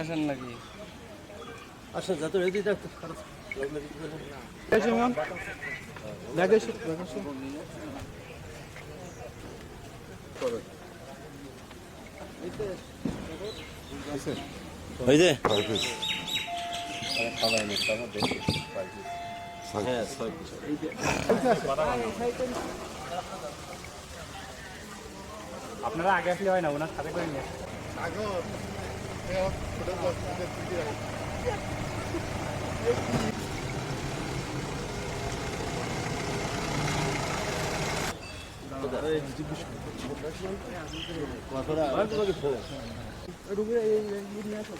আসেন নাকি? আচ্ছা যাতে রেডি রাখতে ওই যে হ্যাঁ ছয় পিস আপনারা আগে আসলে হয় না ওনার সাথে করে নিয়ে রুমে এই নিয়ে আসো